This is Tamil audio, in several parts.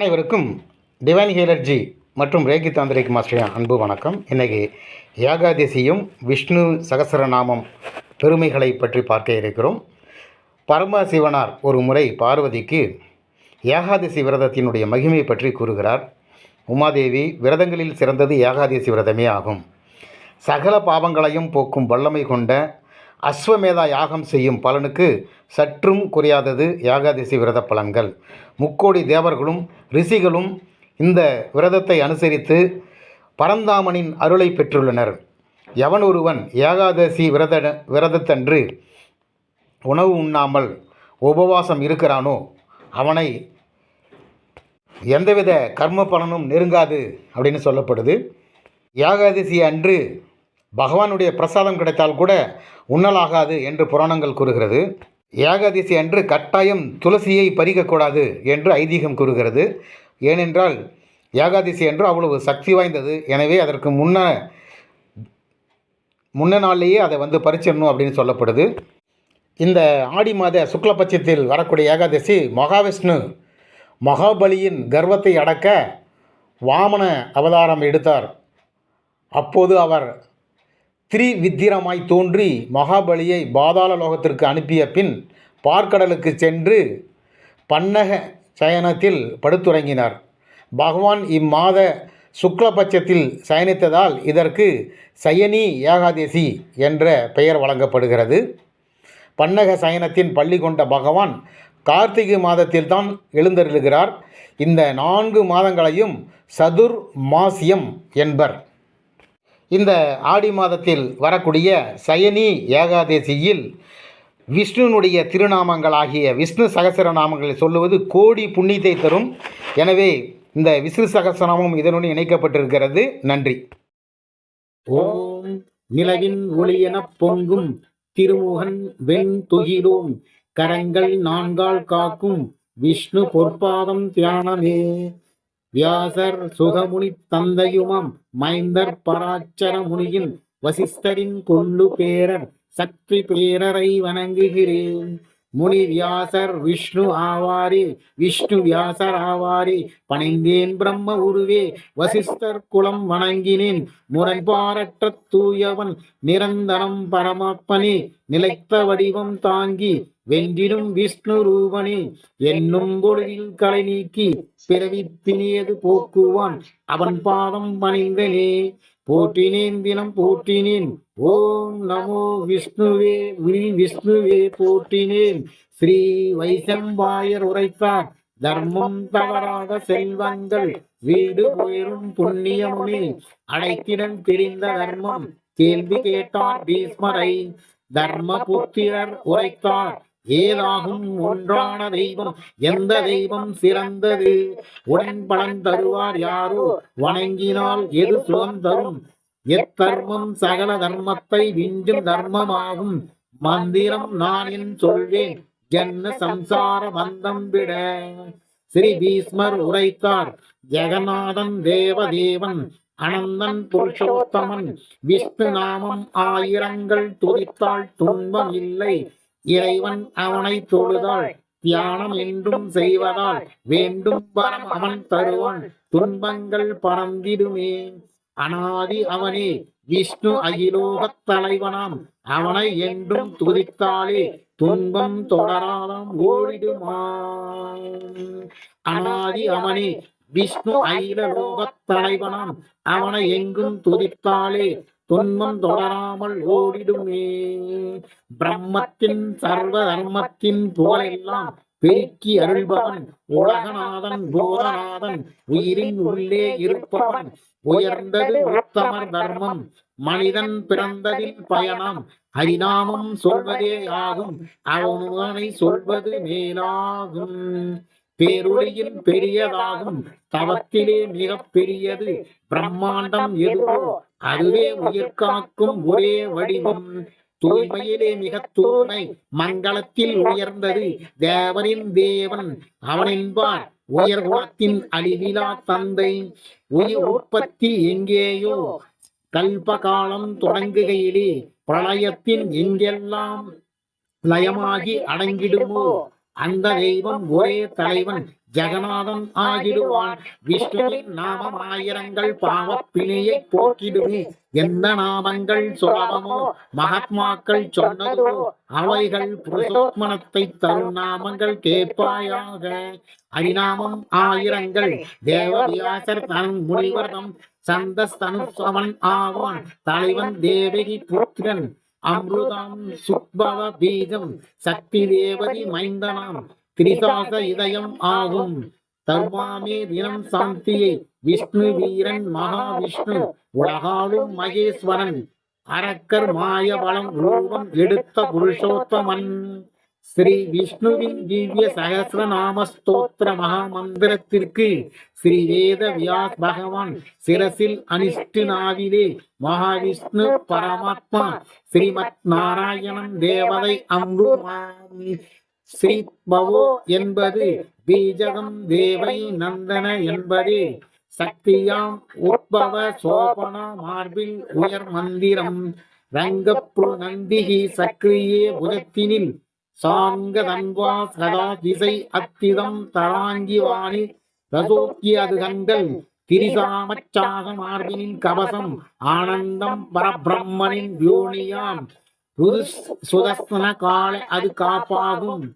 அனைவருக்கும் டிவைன் ஹீலர்ஜி மற்றும் ரேகி தாந்திரிக் மாஸ்டரின் அன்பு வணக்கம். இன்றைக்கு ஏகாதசியும் விஷ்ணு சகசரநாமம் பெருமைகளை பற்றி பார்க்க இருக்கிறோம். பரமசிவனார் ஒரு முறை பார்வதிக்கு ஏகாதசி விரதத்தினுடைய மகிமை பற்றி கூறுகிறார். உமாதேவி விரதங்களில் சிறந்தது ஏகாதசி விரதமே ஆகும். சகல பாவங்களையும் போக்கும் வல்லமை கொண்ட அஸ்வமேதா யாகம் செய்யும் பலனுக்கு சற்றும் குறையாதது ஏகாதசி விரத பலன்கள். முக்கோடி தேவர்களும் ரிஷிகளும் இந்த விரதத்தை அனுசரித்து பரந்தாமனின் அருளை பெற்றுள்ளனர். எவன் ஒருவன் ஏகாதசி விரத விரதத்தன்று உணவு உண்ணாமல் உபவாசம் இருக்கிறானோ அவனை எந்தவித கர்ம பலனும் நெருங்காது அப்படின்னு சொல்லப்படுது. ஏகாதசி அன்று பகவானுடைய பிரசாதம் கிடைத்தால் கூட உண்ணலாகாது என்று புராணங்கள் கூறுகிறது. ஏகாதசி அன்று கட்டாயம் துளசியை பறிக்கக்கூடாது என்று ஐதீகம் கூறுகிறது. ஏனென்றால் ஏகாதசி அன்று அவ்வளவு சக்தி வாய்ந்தது. எனவே அதற்கு முன்ன முன்ன நாள்லேயே அதை வந்து பறிச்சிடணும் அப்படின்னு சொல்லப்படுது. இந்த ஆடி மாத சுக்லபட்சத்தில் வரக்கூடிய ஏகாதசி மகாவிஷ்ணு மகாபலியின் கர்வத்தை அடக்க வாமன அவதாரம் எடுத்தார். அப்போது அவர் திரிவித்திரமாய் தோன்றி மகாபலியை பாதாள லோகத்திற்கு அனுப்பிய பின் பார்க்கடலுக்கு சென்று பன்னக சயனத்தில் படுத்துறங்கினார். பகவான் இம்மாத சுக்லபட்சத்தில் சயனித்ததால் இதற்கு சயனி ஏகாதசி என்ற பெயர் வழங்கப்படுகிறது. பன்னக சயனத்தின் பள்ளி கொண்ட பகவான் கார்த்திகை மாதத்தில் தான் எழுந்தருளுகிறார். இந்த நான்கு மாதங்களையும் சதுர் மாசியம் என்பர். இந்த ஆடி மாதத்தில் வரக்கூடிய சயனி ஏகாதசியில் விஷ்ணுனுடைய திருநாமங்களாகிய விஷ்ணு சகசரநாமங்களை சொல்லுவது கோடி புண்ணியத்தை தரும். எனவே இந்த விஷ்ணு சகசரநாமம் இதனுடன் இணைக்கப்பட்டிருக்கிறது. நன்றி. ஓம் நிலவின் ஒளியெனப் பொங்கும் திருமுகன் வெண் துகிரோம் கரங்கள் நான்கால் காக்கும் விஷ்ணு பொற்பாதம் தியானமே. வியாசர் சுகமுனி தந்தையுமாம். மைந்தர் பராச்சர முனியின் வசிஷ்டரின் கொள்ளு பேரர் சக்தி பேரரை வணங்குகிறேன். முனி வியாசர் விஷ்ணு ஆவாரி விஷ்ணு வியாசர் ஆவாரி பணிந்தேன் பிரம்ம உருவே வசிஷ்டர் குலம் வணங்கினேன் முரண்பாரற்ற தூயவன் நிரந்தரம் பரமாத்மனே நிலைத்த வடிவம் தாங்கி வென்றிடும் விஷ்ணு ரூபனே என்னும் பொழுதில் கலை நீக்கி பிறவி பிணியது போக்குவான் அவன் பாதம் பணிந்தனே. போற்றினேன் தினம் போற்றினேன். ஓம் நமோ விஷ்ணுவே வி விஷ்ணுவே போற்றினேன். ஸ்ரீ வைசம்பாயர் உரைத்தார் தர்மம் தவறாத செல்வங்கள் வீடு போயிரும் புண்ணியமுனி. அடைத்திடன் தெரிந்த தர்மம் கேள்வி கேட்டார் பீஸ்மரை தர்ம புத்திரர் உரைத்தார். ஏதாகும் ஒன்றான தெய்வம். எந்த தெய்வம் சிறந்தது? உடன் பலன் தருவார் யாரோ? வணங்கினால் எது சுகம் தரும்? எத்தர்மம் சகல தர்மத்தை விஞ்சும் தர்மமாகும். மந்திரம் நான் என் சொல்வேன். ஜன்ன சம்சார பந்தம் விட ஸ்ரீ பீஸ்மர் உரைத்தார். ஜெகநாதன் தேவதேவன் அனந்தன் புருஷோத்தமன் விஷ்ணு நாமம் ஆயிரங்கள் துதித்தால் துன்பம் இல்லை. இறைவன் அவனை தொழுதாள். தியானம் என்றும் செய்வதால் வேண்டும் பரம் அவன் தருவான். துன்பங்கள் பறந்திடுமே அனாதி அவனே விஷ்ணு அகிலோகத் தலைவனாம். அவனை என்றும் துதித்தாலே துன்பம் தொடராதாம் ஓடிடுமாம். அனாதி அவனே விஷ்ணு அகில தலைவனாம். அவனை எங்கும் துதித்தாலே துன்பம் தொடராமல் ஓடிடுமே. பிரம்மத்தின் சர்வ தர்மத்தின் புகழெல்லாம் பெருக்கி அருள்பவன் உலகநாதன் போதநாதன் உயிரின் உள்ளே இருப்பவன். உயர்ந்தது உத்தமர் தர்மம் மனிதன் பிறந்ததில் பயணம் ஹரிநாமம் சொல்வதே ஆகும் அவனை சொல்வது மேலாகும். பேரொழியில் பெரியதாகும் தவத்திலே மிக பெரியது பிரம்மாண்டம் எதுவோ அதுவே உயிர் காக்கும் ஒரே வடிவம். தூய்மையிலே மிக தூய்மை மங்களத்தில் உயர்ந்தது. தேவனின் தேவன் அவனின்பார். உயர் குலத்தின் அழிவிலா தந்தை. உயிர் உற்பத்தி எங்கேயோ? கல்ப காலம் தொடங்குகையிலே பிரளயத்தின் எங்கெல்லாம் லயமாகி அடங்கிடுமோ? அந்த தெய்வம் ஒரே தலைவன். ஜெகநாதன் ஆகிடுவான். விஷ்ணுவின் நாமம் ஆயிரங்கள் பாவப்பிணியை போக்கிடுமே. எந்த நாமங்கள் சுலபமோ மகாத்மாக்கள் சொன்னதோ அவைகள் புருஷோத்மனத்தை தரும் நாமங்கள் கேட்பாயாக. அரிநாமம் ஆயிரங்கள். தேவவியாசர் தன் முனிவர்தம் சந்தஸ்தனுசவன் ஆவான். தலைவன் தேவகி புத்திரன். அமிர்தம் சுக்பவ பீஜம். சக்தி தேவதி மைந்தனாம். திரிசாச இதயம் ஆகும். தர்மாமே தினம் சாந்தியை விஷ்ணு வீரன் மகாவிஷ்ணு உலகாளும் மகேஸ்வரன். அரக்கர் மாய பலம் ரூபம் எடுத்த புருஷோத்தமன். ஸ்ரீ விஷ்ணுவின் திவ்ய சகசிரநாம ஸ்தோத்திர மகாமந்திரத்திற்கு ஸ்ரீ வேத வியாஸ் பகவான் சிரசில் அனிஷ்டு நாவிலே மகாவிஷ்ணு பரமாத்மா ஸ்ரீமத் நாராயணன் தேவதை அம்புமாம் என்பது பீஜகம் தேவை நந்தன என்பது. சக்தியாம் உத்பவ சோபன மார்பில் உயர் மந்திரம். ரங்கப்ரு நந்திகி சக்ரியே புஜத்தினில் சாங்க தன்வா சதா திசை அத்திதம் தராங்கி வாணி. ரசோக்கிய அது கண்கள் திரிசாமச்சாக மார்பினின் கவசம். ஆனந்தம் பரபிரம்மனின் யோனியாம். சுதஸ்தன கால அது காப்பாகும்.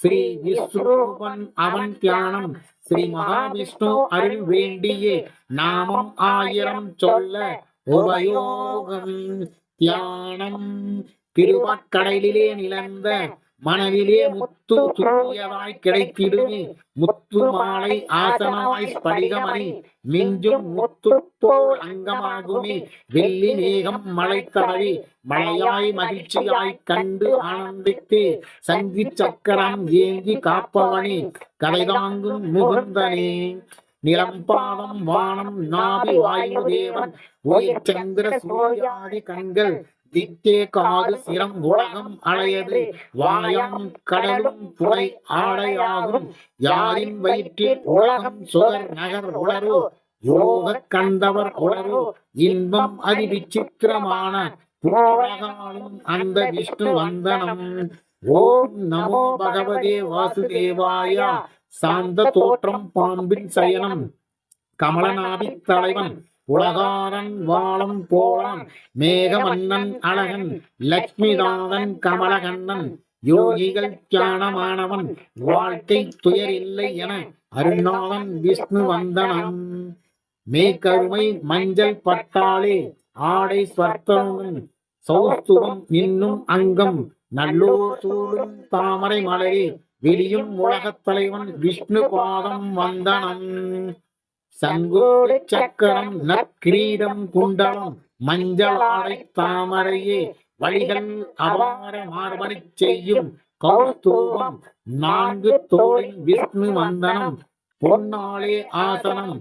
ஸ்ரீ விஸ்வரூபன் அவன் தியானம் ஸ்ரீ மகாவிஷ்ணு அருள் வேண்டியே நாமம் ஆயிரம் சொல்ல உபயோகம் தியானம் திருவாக்கடலிலே நிலந்த மனதிலே முத்து தூயவாய் கிடைத்திடுமே. முத்து மாலை ஆசனமாய் ஸ்படிகமணி மிஞ்சும் முத்து போல் அங்கமாகுமே. வெள்ளி மேகம் மழை தடவி மழையாய் மகிழ்ச்சியாய் கண்டு ஆனந்தித்து. சங்கி சக்கரம் ஏந்தி காப்பவனே. கதை தாங்கும் முகுந்தனே. நிலம் பாதம் வானம் நாபி வாயு தேவன் உயிர் சந்திர சூரியாதி கண்கள். திக்கே காது சிரம் உலகம் அலையது. வாயம் கடலும் புகை ஆடையாகும். யாரின் வயிற்றில் உலகம் சுகர் நகர் உளரோ யோக கண்டவர் உளரோ இன்பம் அதி விசித்திரமான புலகாலும் அந்த விஷ்ணு வந்தனம். ஓம் நமோ பகவதே வாசுதேவாய. சாந்த தோற்றம் பாம்பின் சயனம். கமலநாபி தலைவன். உலகாரன் வாழும் போலான் மேகமன்னன் அழகன் லக்ஷ்மிநாதன் கமலகண்ணன் யோகிகள் தியானமானவன் வாழ்க்கை துயர் இல்லை என அருணாளன் விஷ்ணு வந்தனம் மேய்கருமை மஞ்சள் பட்டாளே ஆடை ஸ்வர்த்தனும் சௌஸ்துவம் இன்னும் அங்கம். நல்லோர் சூழும் தாமரை மலரே வெளியும் உலகத் தலைவன் விஷ்ணு பாதம் வந்தனம். சங்கோடு சக்கரம் நற்கிரீடம் குண்டலம் மஞ்சளாடை தாமரையே வழிகள் அபார மார்பனை செய்யும் கௌஸ்தூபம் நான்கு தோளின் விஷ்ணு வந்தனம் பொன்னாளே ஆசனம்.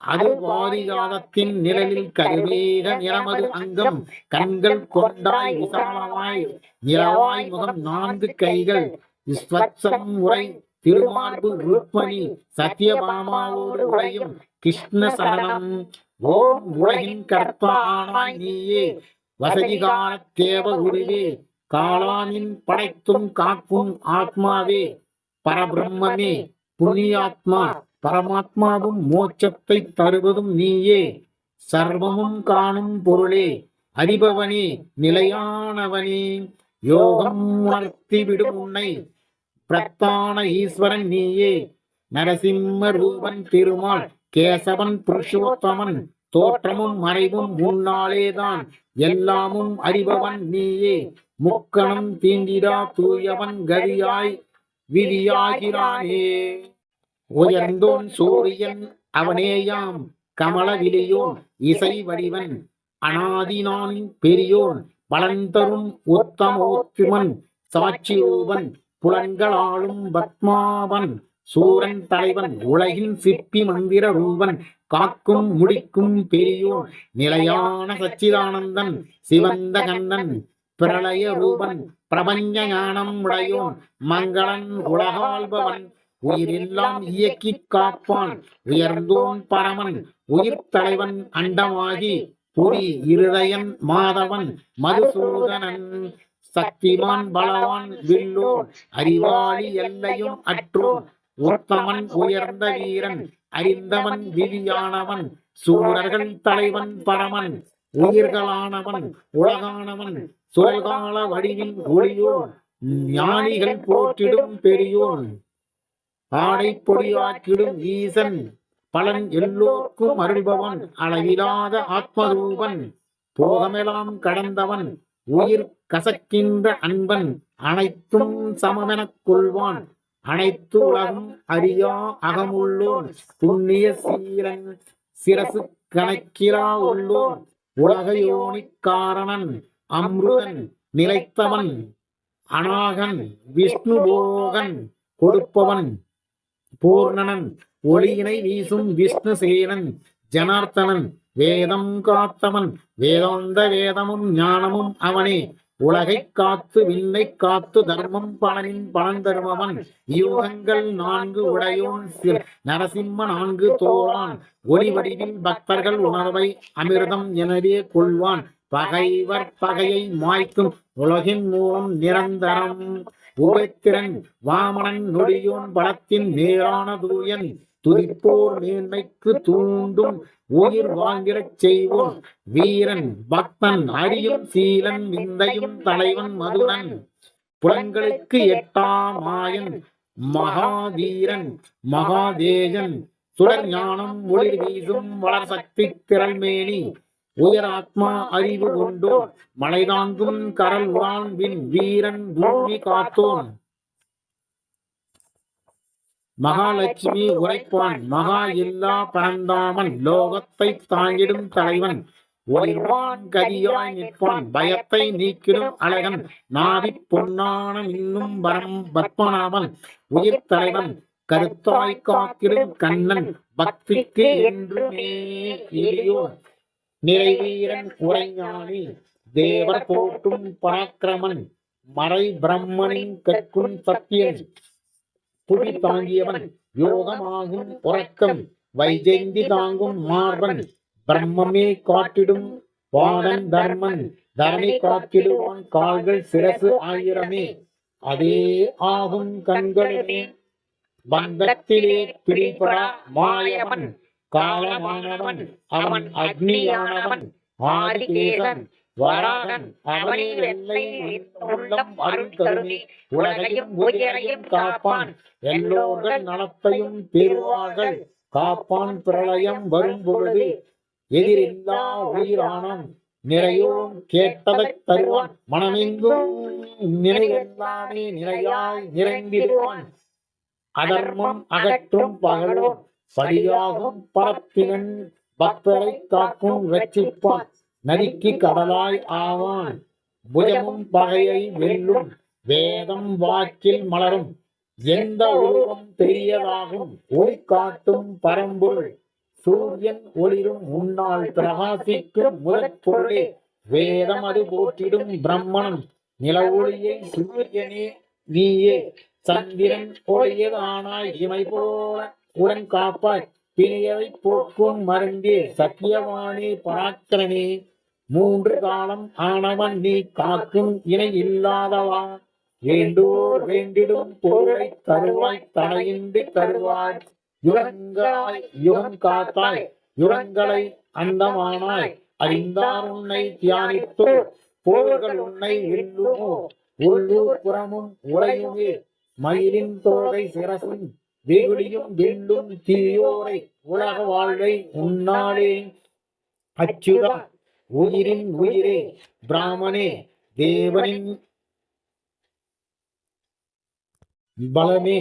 அது வாரிகாலத்தின் நிழலில் கருவேக நிறமது அங்கம் கண்கள் கொண்டாய் விசாலமாய் நிறவாய் முகம் நான்கு கைகள் ஸ்வச்சம் உரை திருமார்பு உருப்பணி சத்யபாமாவோடு உடையும் கிருஷ்ண சரணம். ஓம் உலகின் கர்த்தானாய் நீயே. வசதிகால தேவ குருவே காலானின் படைத்தும் காக்கும் ஆத்மாவே. பரபிரம்மே புண்ணியாத்மா பரமாத்மாவும் மோட்சத்தை தருவதும் நீயே. சர்வமும் காணும் பொருளே அறிபவனே நிலையானவனே. யோகம் உணர்த்தி விடும் உன்னை பிரத்தான ஈஸ்வரன் நீயே. நரசிம்ம ரூபன் திருமால் கேசவன் புருஷோத்தமன் தோற்றமும் மறைவும் உன்னாலேதான். எல்லாமும் அறிபவன் நீயே. முக்கணம் தீண்டிடா தூயவன் கதியாய் விதியாகிறானே. உயர்ந்தோன் சூரியன் அவனேயாம் கமல விழியோன் இசை வடிவன் அனாதினானின் பெரியோன் பலந்தரும் உத்தமோத்திமன் சாட்சி புலன்களாளும் பத்மாவன் சூரன் தலைவன் உலகின் சிற்பி மந்திர ரூபன் காக்கும் முடிக்கும் பெரியோன் நிலையான சச்சிதானந்தன் சிவந்த கண்ணன் பிரளய ரூபன் பிரபஞ்ச ஞானம் உடையோன் மங்களன் உலகாள்பவன் உயிரெல்லாம் இயக்கி காப்பான் உயர்ந்தோன் பரமன் உயிர் தலைவன் அண்டமாகி புரி இருதயன் மாதவன் மதுசூதனன் சக்திமான் பலவான் வில்லோன் அறிவாளி எல்லையும் அற்றோன். உத்தமன் உயர்ந்த வீரன் அறிந்தவன் விதியானவன் சூரர்கள் தலைவன் பரமன் உயிர்களானவன் உலகானவன் சுழல்கால வடிவில் ஒளியோன் ஞானிகள் போற்றிடும் பெரியோன். ஆடை பொடியாக்கிடும் ஈசன் பலன் எல்லோர்க்கும் அருள்பவன் அளவிலாத ஆத்மரூபன் போகமெல்லாம் கடந்தவன் உயிர் கசக்கின்ற அன்பன் அனைத்தும் சமமெனக் கொள்வான். அனைத்து உலகம் அறியா அகமுள்ளோன். புண்ணிய சீரன் சிரசு கணக்கிலா உள்ளோன். உலகயோனிக் காரணன் அம்ருதன் நிலைத்தவன். அநாகன் விஷ்ணுபோகன் கொடுப்பவன். பூர்ணனன் ஒளியினை வீசும் விஷ்ணு சேனன் ஜனார்த்தனன் வேதம் காத்தவன் வேதாந்த வேதமும் ஞானமும் அவனே. உலகைக் காத்து விண்ணைக் காத்து தர்மம் பலனின் பலன் தருபவன். யூகங்கள் நான்கு உடையோன் நரசிம்ம நான்கு தோளான் ஒளி வடிவில் பக்தர்கள் உணர்வை அமிர்தம் எனவே கொள்வான். பகைவர் பகையை மாய்க்கும் உலகின் மூலம் நிரந்தரம். உபத்திரன் வாமனன் நொடியோன் பலத்தின் நேரான தூயன். துதிப்போர் மேன்மைக்கு தூண்டும் உயிர் வாழ்ந்திடச் செய்வோம். வீரன் பக்தன் அரியும் சீலன் விந்தையும் தலைவன் மதுரன். புலன்களுக்கு எட்டாம் மாயன் மகாதீரன் மகாதேஜன் சுடர் ஞானம் ஒளிர் வீசும் வளர் சக்தி திரள்மேனி உயர் ஆத்மா அறிவு கொண்டோன் மலைதாங்கும் கரல் வாழ்வின் வீரன் பூமி காத்தோன். மகாலட்சுமி உரைப்பான் மகா இல்லா பரந்தாமன் லோகத்தை தாங்கிடும் தலைவன். ஒளிர்வான் கதியாய் நிற்பான் பயத்தை நீக்கிடும் அழகன். நாடி பொன்னான இன்னும் வரம் பத்மநாபன் உயிர் தலைவன் கருத்தாய் காத்திடும் கண்ணன். பக்திக்கு என்றுமே நிறைவீரன் உரைஞானி தேவர் போட்டும் பராக்கிரமன் மறை பிரம்மனின் கற்கும் சத்தியன். புவி தாங்கியவன் யோகமாகும் உறக்கம். வைஜெயந்தி தாங்கும் மார்பன் பிரம்மமே காட்டிடும். பாதன் தர்மன் தரணி காத்திடுவான் கால்கள் சிரசு ஆயிரமே. அதே ஆகும் கண்களுமே. பந்தத்திலே பிடிபடா மாயவன். காலமானவன். அவன் அக்னியானவன். ஆதிகேசன். வராகன் அவனே வெள்ளை உள்ளம் அருள் கருணி உலகையும் உயிரையும் காப்பான். எல்லோர்கள் நலத்தையும் பெறுவார்கள். காப்பான் பிரளயம் வரும் பொழுது எதிரில்லா உயிரானம் நிறையோன் கேட்டதைத் தருவான். மனமெங்கும் நினைவெல்லாமே நிலையாய் நிறைந்திடுவான் அதர்மம் அகற்றும் பகலோன். படியாகும் பரப்பினன். பக்தரை காக்கும் ரட்சிப்பான். நதிக்கு கடலாய் ஆவான். புஜமும் பகையை வெல்லும். வேதம் வாக்கில் மலரும். எந்த உருவம் பெரியதாகும்? ஒளி காட்டும் பரம்பொருள். சூரியன் ஒளிரும் முன்னால் பிரகாசிக்கும் முதற் பொருளே வேதம் அது போற்றிடும் பிரம்மணம். நில ஒளியை சூரியனே நீயே. சந்திரன் ஒளியதானாய் இமை போல உடன் காப்பாய். பிணியவை போக்கும் மருந்தே. சத்தியவானே பராக்கிரமே மூன்று காலம் ஆனவன் நீ காக்கும் இணை இல்லாதவா? வேண்டோர் வேண்டிடும் பொருளை தருவாய் தடையின்றி தருவாய். யுகங்களாய் யுகம் காத்தாய் யுகங்களை அந்தமானாய். அறிந்தார் உன்னை தியானித்தோ போர்கள் உன்னை வெல்லுமோ உள்ளூர் புறமும் உறையுமே. மயிலின் தோகை சிரசும் வெகுளியும் வெல்லும் தீயோரை. உலக வாழ்வை உன்னாலே அச்சுதா. உயிரின் உயிரே பிராமணே தேவனின் பலமே.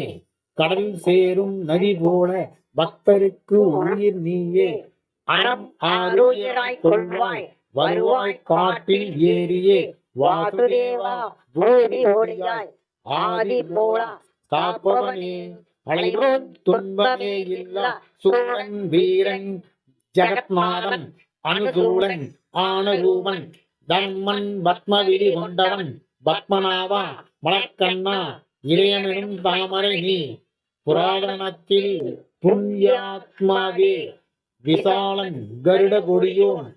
கடல் சேரும் நதி போல பக்தருக்கு உயிர் நீயே. அறம் ஆரோயராய் கொள்வாய் வருவாய் காட்டில் ஏறியே. வாசுதேவா பூமி ஓடியாய். ஆதி போல காப்பவனே அழைவோன் துன்பமே இல்லா. சூரன் வீரன் ஜெகத்நாதன் அனுசூலன் ஆனரூபன் தர்மன் பத்மவிரி கொண்டவன் பத்மநாபா மலக்கண்ணா இளையமெனும் தாமரை நீ புராதனத்தில் புண்ணியாத்மாவே விசாலன் கருட கொடியோன்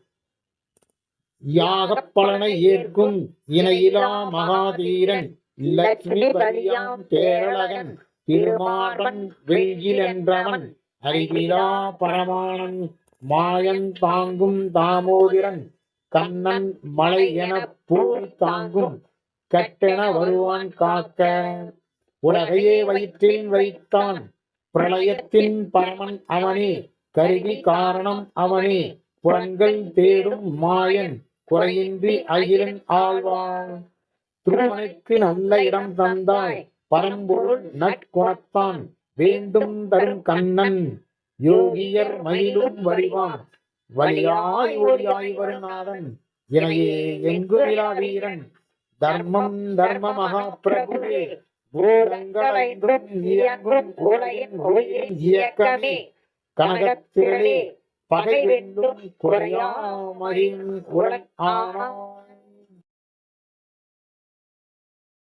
யாகப் பலனை ஏற்கும் இணையிலா மகாதீரன் லட்சுமி பலியாம் பேரழகன் திருமார்பன் வெயில் என்றவன் அறிவிலா பரமானன் மாயன் தாங்கும் தாமோதிரன் கண்ணன் மலை எனப் பூமி தாங்கும் கட்டென வருவான் காக்க. உலகையே வயிற்றில் வைத்தான் பிரளயத்தின் பரமன் அவனே கருவி காரணம் அவனே புலன்கள் தேடும் மாயன் குறையின்றி அகிலன் ஆழ்வான். திருமனுக்கு நல்ல இடம் தந்தாய் பரம்பொருள் நற்குணத்தான் வேண்டும் தரும் கண்ணன். யோகியர் மயிலும் வடிவான் வலியாய் ஒளியாய் வருநாதன். இணையே எங்கு விழா வீரன்? தர்மம் தர்ம மகாபிரபுவே. பூதங்களைந்தும் இயங்கும் உலகின் ஒளியின் இயக்கமே. கனகத்திரளே. பகை வெல்லும் குறையாமகின் உடன் ஆனான்